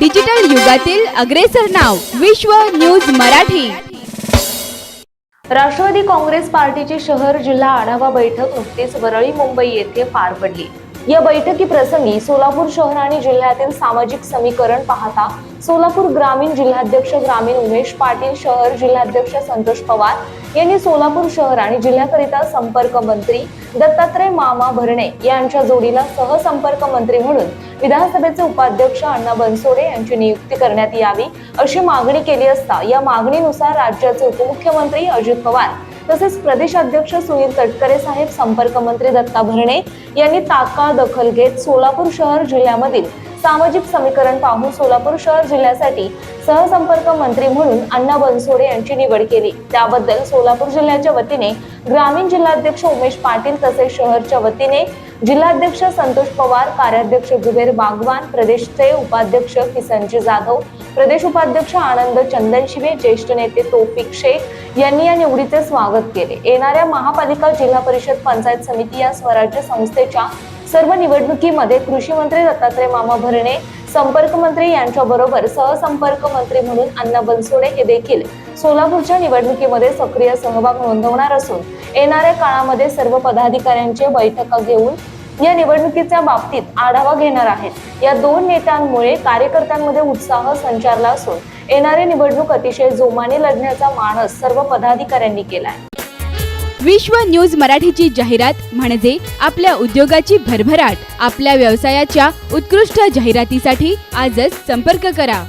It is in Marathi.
डिजिटल युगातील अग्रेसर नाव विश्व न्यूज मराठी. राष्ट्रवादी काँग्रेस पार्टीची शहर जिल्हा आढावा बैठक नुकतीच वरळी मुंबई येथे पार पडली. या बैठकीप्रसंगी सोलापूर शहर आणि जिल्ह्यातील सामाजिक समीकरण पाहता सोलापूर ग्रामीण जिल्हाध्यक्ष ग्रामीण उमेश पाटील शहर जिल्हाध्यक्ष संतोष पवार यांनी सोलापूर शहर आणि जिल्ह्याकरिता संपर्क मंत्री दत्तात्रय मामा भरणे यांच्या जोडीला सहसंपर्क मंत्री म्हणून विधानसभेचे उपाध्यक्ष अण्णा बनसोडे यांची नियुक्ती करण्यात यावी अशी मागणी केली असता या मागणीनुसार राज्याचे उपमुख्यमंत्री अजित पवार तसेच प्रदेश अध्यक्ष सुनील तटकरे साहेब संपर्क मंत्री दत्ता भरणे यांनी तात्काळ दखल घेत सोलापूर शहर जिल्ह्यामधील सामाजिक समीकरण पाहून सोलापूर शहर जिल्ह्यासाठी सहसंपर्क मंत्री म्हणून अण्णा बनसोडे यांची निवड केली. त्याबद्दल सोलापूर जिल्ह्याच्या वतीने ग्रामीण जिल्हाध्यक्ष उमेश पाटील तसेच शहरच्या वतीने जिल्हाध्यक्ष संतोष पवार कार्याध्यक्ष जुबेर बागवान प्रदेशचे उपाध्यक्ष किसनजी जाधव प्रदेश उपाध्यक्ष आनंद चंदनशिवे ज्येष्ठ नेते तौफिक शेख यांनी या निवडीचे स्वागत केले. येणाऱ्या महापालिका जिल्हा परिषद पंचायत समिती या स्वराज्य संस्थेच्या सर्व निवडणुकीमध्ये कृषी मंत्री दत्तात्रय मामा भरणे संपर्क मंत्री यांच्या बरोबर सहसंपर्क मंत्री म्हणून अण्णा बनसोडे हे देखील सोलापूरच्या निवडणुकीमध्ये सक्रिय सहभाग नोंदवणार असून येणाऱ्या काळामध्ये सर्व पदाधिकाऱ्यांचे बैठका घेऊन या निवडणुकीच्या बाबतीत आढावा घेणार आहेत. या दोन नेत्यांमुळे कार्यकर्त्यांमध्ये उत्साह संचारला असून येणारी निवडणूक अतिशय जोमाने लढण्याचा मानस सर्व पदाधिकाऱ्यांनी केलाय. विश्व न्यूज मराठीची जाहिरात म्हणजे आपल्या उद्योगाची भरभराट. आपल्या व्यवसायाच्या उत्कृष्ट जाहिरातीसाठी आजच संपर्क करा.